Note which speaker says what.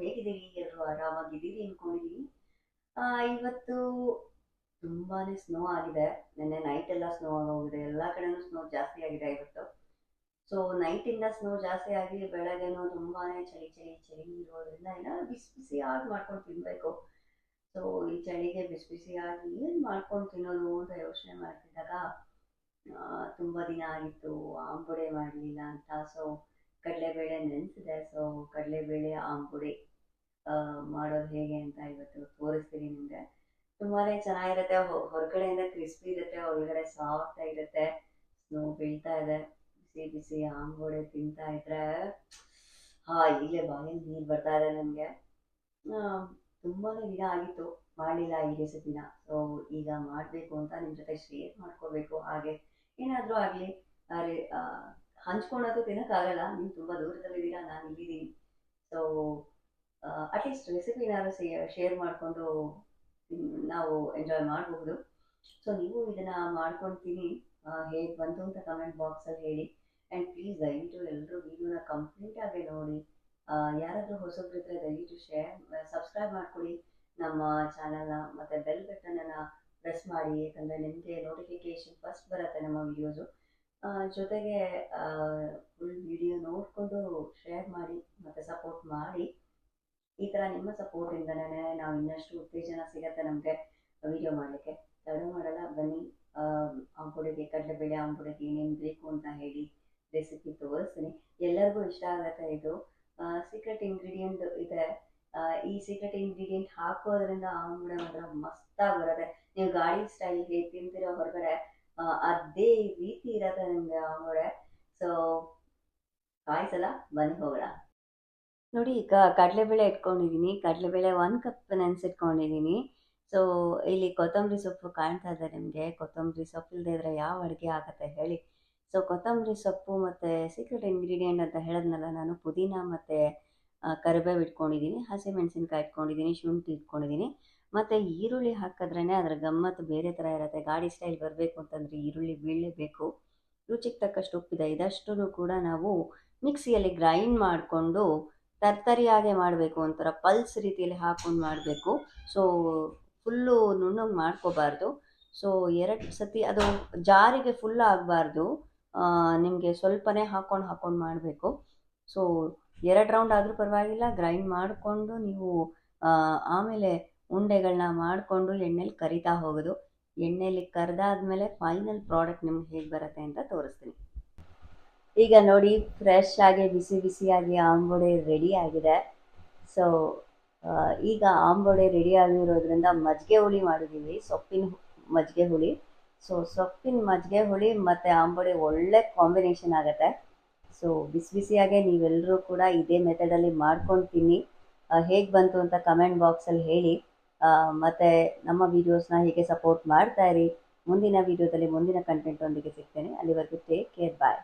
Speaker 1: ಹೇಗಿದ್ದೀರಿ? ಎಲ್ಲರೂ ಆರಾಮಾಗಿದ್ದೀರಿ ಅನ್ಕೊಂಡಿದ್ದೀನಿ ಇವತ್ತು ತುಂಬಾನೇ ಸ್ನೋ ಆಗಿದೆ. ನಿನ್ನೆ ನೈಟ್ ಎಲ್ಲ ಸ್ನೋ ಆಗೋಗಿದೆ. ಎಲ್ಲ ಕಡೆನೂ ಸ್ನೋ ಜಾಸ್ತಿ ಆಗಿದೆ ಇವತ್ತು. ಸೊ ನೈಟಿಂದ ಸ್ನೋ ಜಾಸ್ತಿ ಆಗಿ ಬೆಳಗ್ಗೆನೂ ತುಂಬಾನೇ ಚಳಿ ಚಳಿ ಚಳಿ ಇರೋದ್ರಿಂದ ಏನಾದ್ರು ಬಿಸಿ ಬಿಸಿಯಾಗಿ ಮಾಡ್ಕೊಂಡು ತಿನ್ಬೇಕು. ಸೊ ಈ ಚಳಿಗೆ ಬಿಸಿ ಬಿಸಿಯಾಗಿ ಏನು ಮಾಡ್ಕೊಂಡು ತಿನ್ನೋದು ಅಂತ ಯೋಚನೆ ಮಾಡ್ತಿದ್ದಾಗ ತುಂಬಾ ದಿನ ಆಗಿತ್ತು. ಆಂಬುಡೆ ಮಾಡಲಿಲ್ಲ ಅಂತ. ಸೊ ಕಡಲೆಬೇಳೆ ನೆನೆಸಿದೆ ಸೊ ಕಡಲೆಬೇಳೆ ಬೇಳೆ ಆ, ಮಾಡೋದು ಹೇಗೆ ಅಂತ ಇವತ್ತು ತೋರಿಸ್ತೀನಿ ನಿಮಗೆ. ತುಂಬಾ ಚೆನ್ನಾಗಿರುತ್ತೆ ಹೊರಗಡೆಯಿಂದ ಕ್ರಿಸ್ಪಿ ಇರುತ್ತೆ ಒಳಗಡೆ ಸಾಫ್ಟ್ ಆಗಿರುತ್ತೆ ಸ್ನೋ ಬೀಳ್ತಾ ಇದೆ. ಬಿಸಿ ಬಿಸಿ ಆಂಬುಡೆ ತಿಂತಾ ಇದ್ರೆ ಹಾ ಇಲ್ಲೇ ಬಾಯಲ್ಲಿ ನೀರು ಬರ್ತಾ ಇದೆ ನನಗೆ ತುಂಬಾ ದಿನ ಆಗಿತ್ತು ಮಾಡಲಿಲ್ಲ ಈ ರೆಸಿಪಿನ ಸೊ ಈಗ ಮಾಡಬೇಕು ಅಂತ ನಿಮ್ಮ ಜೊತೆ ಶೇರ್ ಮಾಡ್ಕೋಬೇಕು. ಹಾಗೆ ಏನಾದರೂ ಆಗಲಿ ಹಂಚ್ಕೊಂಡಂತೂ ತಿನ್ನೋಕ್ಕಾಗಲ್ಲ ನೀವು ತುಂಬ ದೂರದಲ್ಲಿದ್ದೀರಾ ನಾನು ಇಲ್ಲಿದ್ದೀನಿ. So at least say share ಮಾಡಿಕೊಂಡು ನಾವು ಎಂಜಾಯ್ ಮಾಡಬಹುದು ಸೊ ನೀವು ಇದನ್ನು ಮಾಡ್ಕೊಳ್ತೀನಿ ಹೇಗೆ ಬಂತು ಅಂತ ಕಮೆಂಟ್ ಬಾಕ್ಸಲ್ಲಿ ಹೇಳಿ. ಆ್ಯಂಡ್ ಪ್ಲೀಸ್ ದಯವಿಟ್ಟು ಎಲ್ಲರೂ ವಿಡಿಯೋನ ಕಂಪ್ಲೀಟಾಗಿ ನೋಡಿ. ಯಾರಾದರೂ ಹೊಸಬ್ರಿದ್ರೆ ದಯವಿಟ್ಟು ಶೇರ್ ಸಬ್ಸ್ಕ್ರೈಬ್ ಮಾಡ್ಕೊಳ್ಳಿ ನಮ್ಮ ಚಾನಲ್ನ ಮತ್ತು ಬೆಲ್ ಬಟನನ್ನು ಪ್ರೆಸ್ ಮಾಡಿ. ಯಾಕಂದರೆ ನಿಮಗೆ ನೋಟಿಫಿಕೇಶನ್ ಫಸ್ಟ್ ಬರುತ್ತೆ ನಮ್ಮ ವಿಡಿಯೋಸು ಜೊತೆಗೆ ಫುಲ್ ವಿಡಿಯೋ ನೋಡಿಕೊಂಡು ಶೇರ್ ಮಾಡಿ, ಮತ್ತು ಸಪೋರ್ಟ್ ಮಾಡಿ. ಈ ಥರ ನಿಮ್ಮ ಸಪೋರ್ಟಿಂದನೇ ನಾವು ಇನ್ನಷ್ಟು ಉತ್ತೇಜನ ಸಿಗತ್ತೆ ನಮಗೆ ವಿಡಿಯೋ ಮಾಡಲಿಕ್ಕೆ. ತಡ ಮಾಡಲ್ಲ, ಬನ್ನಿ ಅಂಬುಡಿಗೆ ಕಡಲೆಬೇಳೆ ಅಂಬುಡಿಗೆ ಏನೇನು ಬೇಕು ಅಂತ ಹೇಳಿ ರೆಸಿಪಿ ತೋರಿಸ್ತೀನಿ. ಎಲ್ಲರಿಗೂ ಇಷ್ಟ ಆಗುತ್ತೆ ಇದು. ಸೀಕ್ರೆಟ್ ಇಂಗ್ರೀಡಿಯೆಂಟ್ ಇದೆ. ಈ ಸೀಕ್ರೆಟ್ ಇಂಗ್ರೀಡಿಯೆಂಟ್ ಹಾಕೋದ್ರಿಂದ ಆಂಬುಡೆ ಮಾತ್ರ ಮಸ್ತಾಗಿ ಬರುತ್ತೆ. ನೀವು ಗಾಡಿ ಸ್ಟೈಲ್ ಹೇಗೆ ತಿಂತಿರೋ ಹೊರಗಡೆ ಅದೇ ರೀತಿ ಇರತ್ತೆ ನಿಮಗೆ ಆಂಬುಡೆ ಸೊ ಕಾಯಿಸಲ್ಲ, ಬನ್ನಿ ಹೋಗೋಣ. ನೋಡಿ, ಈಗ ಕಡಲೆಬೇಳೆ ಇಟ್ಕೊಂಡಿದ್ದೀನಿ ಕಡಲೆಬೇಳೆ ಒಂದು ಕಪ್ ನೆನೆಸಿಟ್ಕೊಂಡಿದ್ದೀನಿ ಸೊ ಇಲ್ಲಿ ಕೊತ್ತಂಬರಿ ಸೊಪ್ಪು ಕಾಣ್ತಾ ಇದೆ ನಿಮಗೆ. ಕೊತ್ತಂಬರಿ ಸೊಪ್ಪು ಇಲ್ಲದೆ ಇದ್ರೆ ಯಾವ ಅಡುಗೆ ಆಗುತ್ತೆ ಹೇಳಿ. ಸೊ ಕೊತ್ತಂಬರಿ ಸೊಪ್ಪು ಮತ್ತು ಸೀಕ್ರೆಟ್ ಇಂಗ್ರೀಡಿಯೆಂಟ್ ಅಂತ ಹೇಳಿದ್ನಲ್ಲ, ನಾನು ಪುದೀನ ಮತ್ತು ಕರಿಬೇವು ಇಟ್ಕೊಂಡಿದ್ದೀನಿ ಹಸಿಮೆಣಸಿನ್ಕಾಯಿ ಇಟ್ಕೊಂಡಿದ್ದೀನಿ ಶುಂಠಿ ಇಟ್ಕೊಂಡಿದ್ದೀನಿ ಮತ್ತು ಈರುಳ್ಳಿ ಹಾಕಿದ್ರೇ ಅದರ ಗಮ್ಮತ್ತು ಬೇರೆ ಥರ ಇರುತ್ತೆ. ಗಾಡಿ ಸ್ಟೈಲ್ ಬರಬೇಕು ಅಂತಂದರೆ ಈರುಳ್ಳಿ ಬೀಳಲೇಬೇಕು ರುಚಿಗೆ ತಕ್ಕಷ್ಟು ಉಪ್ಪಿದೆ ಇದಷ್ಟು ಕೂಡ ನಾವು ಮಿಕ್ಸಿಯಲ್ಲಿ ಗ್ರೈಂಡ್ ಮಾಡಿಕೊಂಡು ತರ್ತರಿಯಾಗೆ ಮಾಡಬೇಕು. ಒಂಥರ ಪಲ್ಸ್ ರೀತಿಯಲ್ಲಿ ಹಾಕೊಂಡು ಮಾಡಬೇಕು. ಸೊ ಫುಲ್ಲು ನುಣ್ಣಗೆ ಮಾಡ್ಕೋಬಾರ್ದು. ಸೊ ಎರಡು ಸತಿ ಅದು ಜಾರಿಗೆ ಫುಲ್ ಆಗಬಾರ್ದು. ನಿಮಗೆ ಸ್ವಲ್ಪನೇ ಹಾಕ್ಕೊಂಡು ಹಾಕ್ಕೊಂಡು ಮಾಡಬೇಕು. ಸೊ ಎರಡು ರೌಂಡ್ ಆದರೂ ಪರವಾಗಿಲ್ಲ. ಗ್ರೈಂಡ್ ಮಾಡಿಕೊಂಡು ನೀವು ಆಮೇಲೆ ಉಂಡೆಗಳನ್ನ ಮಾಡಿಕೊಂಡು ಎಣ್ಣೆಲಿ ಕರಿತಾ ಹೋಗೋದು. ಎಣ್ಣೆಲಿ ಕರೆದಾದ್ಮೇಲೆ ಫೈನಲ್ ಪ್ರಾಡಕ್ಟ್ ನಿಮ್ಗೆ ಹೇಗೆ ಬರುತ್ತೆ ಅಂತ ತೋರಿಸ್ತೀನಿ. ಈಗ ನೋಡಿ ಫ್ರೆಶ್ ಆಗಿ, ಬಿಸಿ ಬಿಸಿಯಾಗಿ ಆಂಬೊಡೆ ರೆಡಿ ಆಗಿದೆ. ಸೊ ಈಗ ಆಂಬೊಡೆ ರೆಡಿ ಆಗಿರೋದ್ರಿಂದ ಮಜ್ಜಿಗೆ ಹುಳಿ ಮಾಡಿದ್ದೀವಿ ಸೊಪ್ಪಿನ ಮಜ್ಜಿಗೆ ಹುಳಿ. ಸೊ ಸೊಪ್ಪಿನ ಮಜ್ಜಿಗೆ ಹುಳಿ ಮತ್ತು ಆಂಬೊಡೆ ಒಳ್ಳೆ ಕಾಂಬಿನೇಷನ್ ಆಗುತ್ತೆ. ಸೊ ಬಿಸಿ ಬಿಸಿಯಾಗೆ ನೀವೆಲ್ಲರೂ ಕೂಡ ಇದೇ ಮೆಥಡಲ್ಲಿ ಮಾಡ್ಕೊಂಡು ತಿನ್ನಿ. ಹೇಗೆ ಬಂತು ಅಂತ ಕಮೆಂಟ್ ಬಾಕ್ಸಲ್ಲಿ ಹೇಳಿ. ಮತ್ತೆ ನಮ್ಮ ವಿಡಿಯೋಸ್ನ ಹೀಗೆ ಸಪೋರ್ಟ್ ಮಾಡ್ತಾ ಇರಿ. ಮುಂದಿನ ವಿಡಿಯೋದಲ್ಲಿ ಮುಂದಿನ ಕಂಟೆಂಟ್ ಒಂದಿಗೆ ಸಿಗ್ತೇನೆ. ಅಲ್ಲಿವರೆಗೂ ಟೇಕ್ ಕೇರ್ ಬಾಯ್